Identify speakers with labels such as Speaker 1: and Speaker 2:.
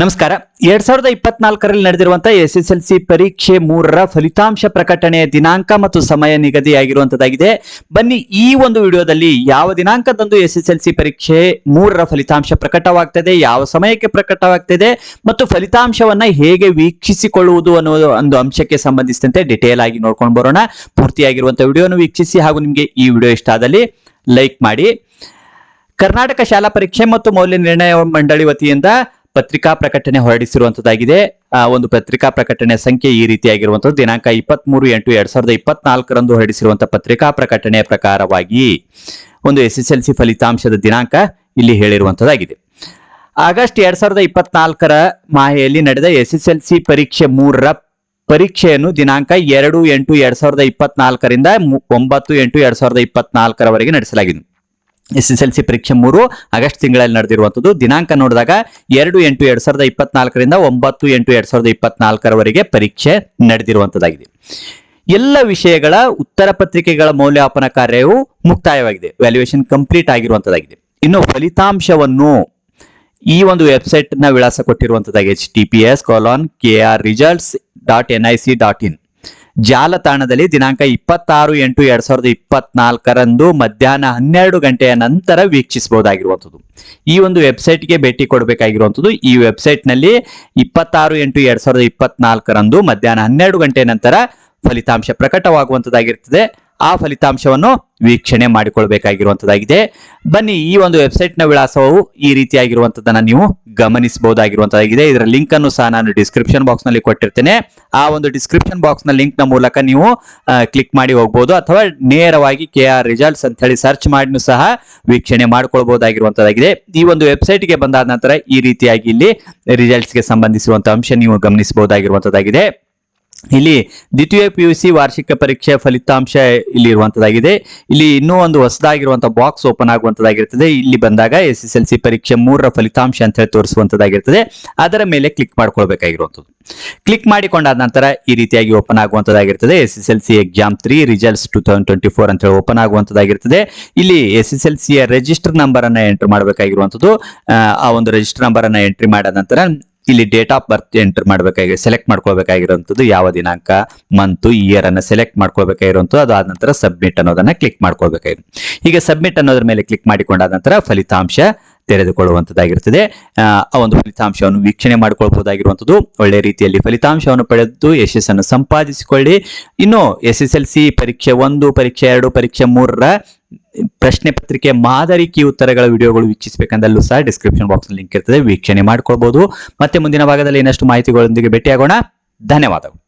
Speaker 1: ನಮಸ್ಕಾರ. ಎರಡ್ ಸಾವಿರದ ಇಪ್ಪತ್ನಾಲ್ಕರಲ್ಲಿ ನಡೆದಿರುವಂತಹ ಎಸ್ ಎಸ್ ಎಲ್ ಸಿ ಪರೀಕ್ಷೆ ಮೂರರ ಫಲಿತಾಂಶ ಪ್ರಕಟಣೆಯ ದಿನಾಂಕ ಮತ್ತು ಸಮಯ ನಿಗದಿಯಾಗಿರುವಂತದ್ದಾಗಿದೆ. ಬನ್ನಿ ಈ ಒಂದು ವಿಡಿಯೋದಲ್ಲಿ ಯಾವ ದಿನಾಂಕದಂದು ಎಸ್ ಎಸ್ ಎಲ್ ಸಿ ಪರೀಕ್ಷೆ ಮೂರರ ಫಲಿತಾಂಶ ಪ್ರಕಟವಾಗ್ತದೆ, ಯಾವ ಸಮಯಕ್ಕೆ ಪ್ರಕಟವಾಗ್ತದೆ ಮತ್ತು ಫಲಿತಾಂಶವನ್ನ ಹೇಗೆ ವೀಕ್ಷಿಸಿಕೊಳ್ಳುವುದು ಅನ್ನೋ ಒಂದು ಅಂಶಕ್ಕೆ ಸಂಬಂಧಿಸಿದಂತೆ ಡಿಟೇಲ್ ಆಗಿ ನೋಡ್ಕೊಂಡು ಬರೋಣ. ಪೂರ್ತಿಯಾಗಿರುವಂತಹ ವಿಡಿಯೋನು ವೀಕ್ಷಿಸಿ ಹಾಗೂ ನಿಮಗೆ ಈ ವಿಡಿಯೋ ಇಷ್ಟ ಆದಲ್ಲಿ ಲೈಕ್ ಮಾಡಿ. ಕರ್ನಾಟಕ ಶಾಲಾ ಪರೀಕ್ಷೆ ಮತ್ತು ಮೌಲ್ಯ ನಿರ್ಣಯ ಮಂಡಳಿ ವತಿಯಿಂದ ಪತ್ರಿಕಾ ಪ್ರಕಟಣೆ ಹೊರಡಿಸಿರುವಂತದ್ದಾಗಿದೆ. ಆ ಒಂದು ಪತ್ರಿಕಾ ಪ್ರಕಟಣೆ ಸಂಖ್ಯೆ ಈ ರೀತಿಯಾಗಿರುವಂತದ್ದು, ದಿನಾಂಕ ಇಪ್ಪತ್ತ್ ಮೂರು ಎಂಟು ಎರಡ್ ಸಾವಿರದ ಇಪ್ಪತ್ನಾಲ್ಕರಂದು ಹೊರಡಿಸಿರುವಂತಹ ಪತ್ರಿಕಾ ಪ್ರಕಟಣೆಯ ಪ್ರಕಾರವಾಗಿ ಒಂದು ಎಸ್ ಎಸ್ ಎಲ್ ಸಿ ಫಲಿತಾಂಶದ ದಿನಾಂಕ ಇಲ್ಲಿ ಹೇಳಿರುವಂತದ್ದಾಗಿದೆ. ಆಗಸ್ಟ್ ಎರಡ್ ಸಾವಿರದ ಇಪ್ಪತ್ನಾಲ್ಕರ ಮಾಹೆಯಲ್ಲಿ ನಡೆದ ಎಸ್ ಎಸ್ ಎಲ್ ಸಿ ಪರೀಕ್ಷೆ ಮೂರರ ಪರೀಕ್ಷೆಯನ್ನು ದಿನಾಂಕ ಎರಡು ಎಂಟು ಎರಡ್ ಸಾವಿರದ ಇಪ್ಪತ್ನಾಲ್ಕರಿಂದ ಒಂಬತ್ತು ಎಂಟು ಎರಡ್ ಸಾವಿರದ ಇಪ್ಪತ್ನಾಲ್ಕರವರೆಗೆ ನಡೆಸಲಾಗಿದೆ ಎಸ್ ಎಸ್ ಎಲ್ ಸಿ ಪರೀಕ್ಷೆ ಮೂರು ಆಗಸ್ಟ್ ತಿಂಗಳಲ್ಲಿ ನಡೆದಿರುವಂತದ್ದು ದಿನಾಂಕ ನೋಡಿದಾಗ ಎರಡು ಎಂಟು ಎರಡ್ ಸಾವಿರದ ಇಪ್ಪತ್ನಾಲ್ಕರಿಂದ ಒಂಬತ್ತು ಎಂಟು ಎರಡ್ ಸಾವಿರದ ಇಪ್ಪತ್ನಾಲ್ಕರವರೆಗೆ ಪರೀಕ್ಷೆ ನಡೆದಿರುವಂತದ್ದಾಗಿದೆ ಎಲ್ಲ ವಿಷಯಗಳ ಉತ್ತರ ಪತ್ರಿಕೆಗಳ ಮೌಲ್ಯಮಾಪನ ಕಾರ್ಯವು ಮುಕ್ತಾಯವಾಗಿದೆ. ವ್ಯಾಲ್ಯೂಯೇಷನ್ ಕಂಪ್ಲೀಟ್ ಆಗಿರುವಂತದ್ದಾಗಿದೆ ಇನ್ನು ಫಲಿತಾಂಶವನ್ನು ಈ ಒಂದು ವೆಬ್ಸೈಟ್ನ ವಿಳಾಸ ಕೊಟ್ಟಿರುವಂತದ್ದಾಗಿದೆ H T P S colon K R results dot N I C dot in ಜಾಲತಾಣದಲ್ಲಿ ದಿನಾಂಕ ಇಪ್ಪತ್ತಾರು ಎಂಟು ಎರಡ್ ಸಾವಿರದ ಇಪ್ಪತ್ನಾಲ್ಕರಂದು ಮಧ್ಯಾಹ್ನ ಹನ್ನೆರಡು ಗಂಟೆಯ ನಂತರ ವೀಕ್ಷಿಸಬಹುದಾಗಿರುವಂಥದ್ದು. ಈ ಒಂದು ವೆಬ್ಸೈಟ್ಗೆ ಭೇಟಿ ಕೊಡಬೇಕಾಗಿರುವಂಥದ್ದು. ಈ ವೆಬ್ಸೈಟ್ನಲ್ಲಿ ಇಪ್ಪತ್ತಾರು ಎಂಟು ಎರಡ್ ಸಾವಿರದ ಇಪ್ಪತ್ನಾಲ್ಕರಂದು ಮಧ್ಯಾಹ್ನ ಹನ್ನೆರಡು ಗಂಟೆ ನಂತರ ಫಲಿತಾಂಶ ಪ್ರಕಟವಾಗುವಂಥದ್ದಾಗಿರ್ತದೆ ಆ ಫಲಿತಾಂಶವನ್ನು ವೀಕ್ಷಣೆ ಮಾಡಿಕೊಳ್ಬೇಕಾಗಿರುವಂಥದ್ದಾಗಿದೆ. ಬನ್ನಿ ಈ ಒಂದು ವೆಬ್ಸೈಟ್ನ ವಿಳಾಸವು ಈ ರೀತಿಯಾಗಿರುವಂಥದ್ದನ್ನು ನೀವು ಗಮನಿಸಬಹುದಾಗಿರುವಂತದ್ದಾಗಿದೆ. ಇದರ ಲಿಂಕ್ ಅನ್ನು ಸಹ ನಾನು ಡಿಸ್ಕ್ರಿಪ್ಷನ್ ಬಾಕ್ಸ್ನಲ್ಲಿ ಕೊಟ್ಟಿರ್ತೇನೆ. ಆ ಒಂದು ಡಿಸ್ಕ್ರಿಪ್ಷನ್ ಬಾಕ್ಸ್ನ ಲಿಂಕ್ನ ಮೂಲಕ ನೀವು ಕ್ಲಿಕ್ ಮಾಡಿ ಹೋಗಬಹುದು ಅಥವಾ ನೇರವಾಗಿ ಕೆ ಆರ್ ರಿಸಲ್ಟ್ಸ್ ಅಂತ ಹೇಳಿ ಸರ್ಚ್ ಮಾಡಿನೂ ಸಹ ವೀಕ್ಷಣೆ ಮಾಡ್ಕೊಳ್ಬಹುದಾಗಿರುವಂತದ್ದಾಗಿದೆ. ಈ ಒಂದು ವೆಬ್ಸೈಟ್ಗೆ ಬಂದಾದ ನಂತರ ಈ ರೀತಿಯಾಗಿ ಇಲ್ಲಿ ರಿಸಲ್ಟ್ಸ್ಗೆ ಸಂಬಂಧಿಸಿರುವಂತಹ ಅಂಶ ನೀವು ಗಮನಿಸಬಹುದಾಗಿರುವಂತದ್ದಾಗಿದೆ. ಇಲ್ಲಿ ದ್ವಿತೀಯ ಪಿ ಯು ಸಿ ವಾರ್ಷಿಕ ಪರೀಕ್ಷೆ ಫಲಿತಾಂಶ ಇಲ್ಲಿ ಇರುವಂತದ್ದಾಗಿದೆ ಇಲ್ಲಿ ಇನ್ನೂ ಒಂದು ಹೊಸದಾಗಿರುವಂತಹ ಬಾಕ್ಸ್ ಓಪನ್ ಆಗುವಂತದ್ದಾಗಿರ್ತದೆ ಇಲ್ಲಿ ಬಂದಾಗ ಎಸ್ ಎಸ್ ಎಲ್ ಸಿ ಪರೀಕ್ಷೆ ಮೂರರ ಫಲಿತಾಂಶ ಅಂತ ಹೇಳಿ ತೋರಿಸುವಂತದ್ದಾಗಿರ್ತದೆ ಅದರ ಮೇಲೆ ಕ್ಲಿಕ್ ಮಾಡ್ಕೊಳ್ಬೇಕಾಗಿರುವಂಥದ್ದು ಕ್ಲಿಕ್ ಮಾಡಿಕೊಂಡಾದ ನಂತರ ಈ ರೀತಿಯಾಗಿ open ಆಗುವಂತದ್ದಾಗಿರ್ತದೆ S S L C exam three results two thousand twenty four ಅಂತ ಹೇಳಿ ಓಪನ್ ಆಗುವಂತದ್ದಾಗಿರ್ತದೆ ಇಲ್ಲಿ ಎಸ್ ಎಸ್ ಎಲ್ ಸಿಯ ರಿಜಿಸ್ಟರ್ ನಂಬರ್ ಅನ್ನ ಎಂಟ್ರಿ ಮಾಡಬೇಕಾಗಿರುವಂಥದ್ದು ಆ ಒಂದು ರಿಜಿಸ್ಟರ್ ನಂಬರ್ ಅನ್ನ ಎಂಟ್ರಿ ಮಾಡಿದ ನಂತರ ಇಲ್ಲಿ ಡೇಟ್ ಆಫ್ ಬರ್ತ್ ಎಂಟರ್ ಮಾಡಬೇಕಾಗಿ ಸೆಲೆಕ್ಟ್ ಮಾಡ್ಕೊಳ್ಬೇಕಾಗಿರುವಂಥದ್ದು ಯಾವ ದಿನಾಂಕ ಮಂತ್ ಇಯರ್ ಅನ್ನು ಸೆಲೆಕ್ಟ್ ಮಾಡ್ಕೊಳ್ಬೇಕಾಗಿರುವಂಥದ್ದು ಅದಾದ ನಂತರ ಸಬ್ಮಿಟ್ ಅನ್ನೋದನ್ನ ಕ್ಲಿಕ್ ಮಾಡ್ಕೊಳ್ಬೇಕಾಗಿದೆ ಈಗ ಸಬ್ಮಿಟ್ ಅನ್ನೋದ್ರ ಮೇಲೆ ಕ್ಲಿಕ್ ಮಾಡಿಕೊಂಡಾದ ನಂತರ ಫಲಿತಾಂಶ ತೆರೆದುಕೊಳ್ಳುವಂಥದ್ದಾಗಿರ್ತದೆ ಆ ಒಂದು ಫಲಿತಾಂಶವನ್ನು ವೀಕ್ಷಣೆ ಮಾಡಿಕೊಳ್ಬಹುದಾಗಿರುವಂಥದ್ದು. ಒಳ್ಳೆ ರೀತಿಯಲ್ಲಿ ಫಲಿತಾಂಶವನ್ನು ಪಡೆದು ಯಶಸ್ಸನ್ನು ಸಂಪಾದಿಸಿಕೊಳ್ಳಿ. ಇನ್ನು ಎಸ್ ಎಸ್ ಎಲ್ ಸಿ ಪರೀಕ್ಷೆ ಒಂದು, ಪರೀಕ್ಷೆ ಎರಡು, ಪರೀಕ್ಷೆ ಮೂರರ ಪ್ರಶ್ನೆ ಪತ್ರಿಕೆ ಮಾದರಿ ಕಿ ಉತ್ತರಗಳ ವಿಡಿಯೋಗಳು ವೀಕ್ಷಿಸಬೇಕಂದಲ್ಲೂ ಸಹ ಡಿಸ್ಕ್ರಿಪ್ಷನ್ ಬಾಕ್ಸ್ ಲಿಂಕ್ ಇರ್ತದೆ, ವೀಕ್ಷಣೆ ಮಾಡ್ಕೊಳ್ಬಹುದು ಮತ್ತೆ ಮುಂದಿನ ಭಾಗದಲ್ಲಿ ಇನ್ನಷ್ಟು ಮಾಹಿತಿಗಳೊಂದಿಗೆ ಭೇಟಿಯಾಗೋಣ. ಧನ್ಯವಾದಗಳು.